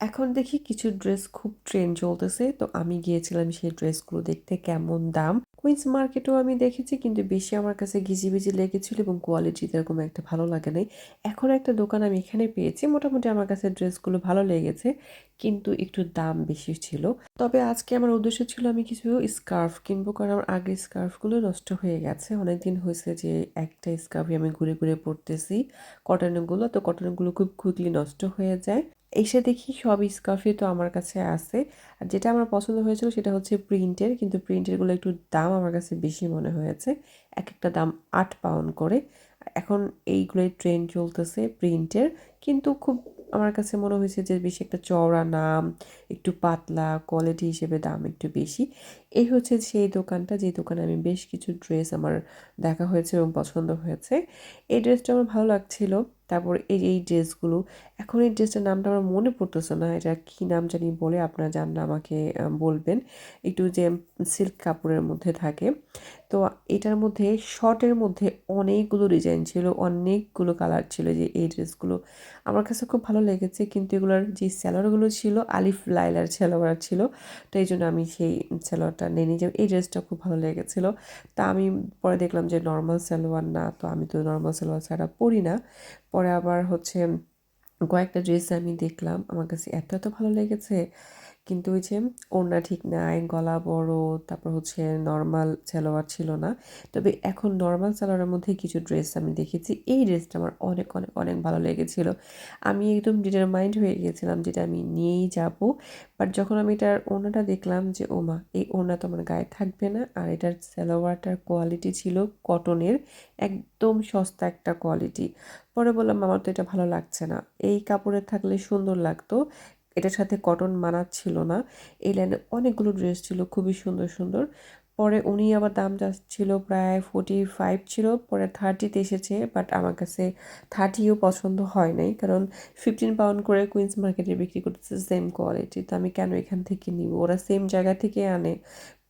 এখন দেখি কিছু ড্রেস খুব ট্রেন্ড চলতেছে। তো আমি গিয়েছিলাম সেই ড্রেসগুলো দেখতে কেমন দাম। কুইন্স মার্কেটেও আমি দেখেছি, কিন্তু বেশি আমার কাছে ঘিজিবিজি লেগেছিল এবং কোয়ালিটি এরকম একটা ভালো লাগে নাই। এখন একটা দোকান আমি এখানে পেয়েছি, মোটামুটি আমার কাছে ড্রেসগুলো ভালো লেগেছে, কিন্তু একটু দাম বেশি ছিল। তবে আজকে আমার উদ্দেশ্য ছিল আমি কিছু স্কার্ফ কিনবো, কারণ আমার আগের স্কার্ফগুলো নষ্ট হয়ে গেছে। অনেকদিন হয়েছে যে একটা স্কার্ফই আমি ঘুরে ঘুরে পরতেছি। কটনগুলো তো কটনগুলো খুব কুইকলি নষ্ট হয়ে যায়। এসে দেখি সব স্কার্ফই তো আমার কাছে আছে। আর যেটা আমার পছন্দ হয়েছিল সেটা হচ্ছে প্রিন্টের, কিন্তু প্রিন্টেরগুলো একটু দাম আমার কাছে বেশি মনে হয়েছে। এক একটা দাম আট পাউন্ড করে। এখন এইগুলোই ট্রেন্ড চলতেছে প্রিন্টের, কিন্তু খুব আমার কাছে মনে হয়েছে যে বেশি একটা চওড়া নাম, একটু পাতলা কোয়ালিটি হিসেবে দাম একটু বেশি। এই হচ্ছে সেই দোকানটা যে দোকানে আমি বেশ কিছু ড্রেস আমার দেখা হয়েছে এবং পছন্দ হয়েছে। এই ড্রেসটা আমার ভালো লাগছিল। তারপর এই এই ড্রেসগুলো। এখন এই ড্রেসটার নামটা আমার মনে পড়তেছে না, এটা কী নাম জানি বলে আপনারা জানলে আমাকে বলবেন। একটু যে সিল্ক কাপড়ের মধ্যে থাকে। তো এটার মধ্যে শর্টের মধ্যে অনেকগুলো ডিজাইন ছিল, অনেকগুলো কালার ছিল যে এই ড্রেসগুলো। আমার কাছে খুব ভালো লেগেছে কিন্তু এগুলোর যে স্যালোয়ারগুলো ছিল, আলিফ লাইলার স্যালোয়ার ছিল, তো এই জন্য আমি সেই স্যালোয়ারটা নিয়ে নিয়ে এই ড্রেসটা খুব ভালো লেগেছিল। তা আমি পরে দেখলাম যে নর্মাল সালোয়ার না, তো আমি তো নর্মাল সালোয়ার ছাড়া পরি না। পরে আবার হচ্ছে কয়েকটা ড্রেস আমি দেখলাম, আমার কাছে এত এত ভালো লেগেছে। কিন্তু ওই যে ওড়না ঠিক নাই, গলা বড়, তারপর হচ্ছে নর্মাল সালোয়ার ছিল না। তবে এখন নর্মাল সালোয়ারের মধ্যে কিছু ড্রেস আমি দেখেছি। এই ড্রেসটা আমার অনেক অনেক অনেক ভালো লেগেছিল। আমি একদম ডিটারমাইন্ড হয়ে গিয়েছিলাম যেটা আমি নিয়েই যাব। বাট যখন আমি এটার ওড়নাটা দেখলাম যে ওমা এই ওড়না তো আমার গায়ে থাকবে না। আর এটার সালোয়ারটার কোয়ালিটি ছিল কটনের একদম সস্তা একটা কোয়ালিটি পরে বললাম, আমার তো এটা ভালো লাগছে না। এই কাপড়ের থাকলে সুন্দর লাগতো। এটার সাথে কটন মানাচ্ছিল না। এই লাইনে অনেকগুলো ড্রেস ছিল, খুবই সুন্দর সুন্দর। পরে উনি আবার দাম যাচ্ছিল প্রায় ফোর্টি ফাইভ ছিল, পরে থার্টিতে এসেছে বাট আমার কাছে থার্টিও পছন্দ হয় নাই। কারণ ফিফটিন পাউন্ড করে কুইন্স মার্কেটে বিক্রি করতেছে সেম কোয়ালিটি তো আমি কেন এখান থেকে নিব? ওরা সেম জায়গা থেকে আনে।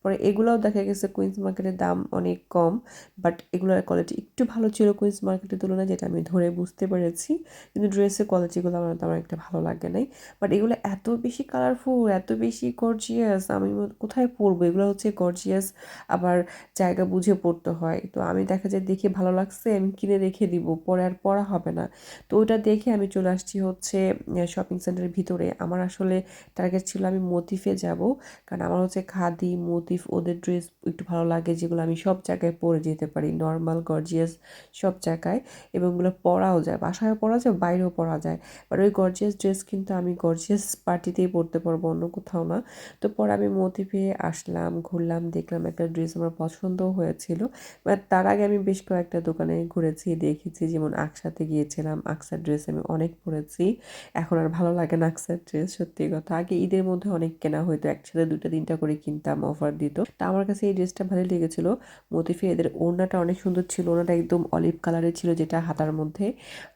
পরে এগুলোও দেখা গেছে কুইন্স মার্কেটের দাম অনেক কম বাট এগুলোর কোয়ালিটি একটু ভালো ছিল কুইন্স মার্কেটের তুলনায়, যেটা আমি ধরে বুঝতে পেরেছি। কিন্তু ড্রেসের কোয়ালিটিগুলো আমার তেমন একটা ভালো লাগে নাই। বাট এগুলো এত বেশি কালারফুল এত বেশি গর্জিয়াস আমি কোথায় পরবো? এগুলো হচ্ছে গর্জিয়াস আবার জায়গা বুঝে পড়তে হয়। তো আমি দেখা যায় দেখে ভালো লাগছে, আমি কিনে রেখে দিব, পরে আর পরা হবে না। তো ওটা দেখে আমি চলে আসছি হচ্ছে শপিং সেন্টারের ভিতরে। আমার আসলে টার্গেট ছিল আমি মতিফে যাব, কারণ আমার হচ্ছে খাদি মতিফ ওদের ড্রেস একটু ভালো লাগে, যেগুলো আমি সব জায়গায় পরে যেতে পারি নর্মাল গর্জিয়াস সব জায়গায়, এবং ওগুলো পরাও যায়, বাসায়ও পরা যায়, বাইরেও পরা যায়। বাট ওই গর্জিয়াস ড্রেস কিন্তু আমি গর্জিয়াস পার্টিতেই পরতে পারব, অন্য কোথাও না। তো পরে আমি মতিফে আসলাম, ঘুরলাম, দেখলাম একটা ড্রেস আমার পছন্দও হয়েছিল। বাট তার আগে আমি বেশ কয়েকটা দোকানে ঘুরেছি, দেখেছি, যেমন আকসাতে গিয়েছিলাম আকসার ড্রেস আমি অনেক পরেছি। এখন আর ভালো লাগে না আকসার ড্রেস সত্যি কথা। আগে ঈদের মধ্যে অনেক কেনা হয়তো একসাথে দুটা তিনটা করে কিনতাম অফার দিত। তা আমার কাছে এই ড্রেসটা ভালো লেগেছিল। মতিফে, এদের ওড়নাটা অনেক সুন্দর ছিল। ওড়নাটা একদম অলিভ কালারের ছিল যেটা হাতার মধ্যে।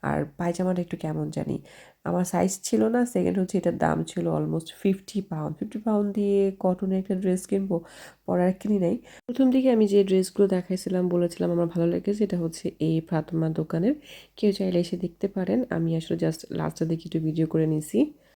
আর পায়জামাটা একটু কেমন জানি। আমার সাইজ ছিল না সেকেন্ড হচ্ছে এটার দাম ছিল almost fifty pound fifty pound দিয়ে কটনের একটা ড্রেস কিনবো, পরে আর কিনি নাই। প্রথম দিকে আমি যে ড্রেসগুলো দেখাইছিলাম, বলেছিলাম আমার ভালো লেগেছে এটা হচ্ছে এই ফাতমা দোকানের। কেউ চাইলে এসে দেখতে পারেন। আমি আসলে জাস্ট লাস্টটা দেখে একটু ভিডিও করে নিছি।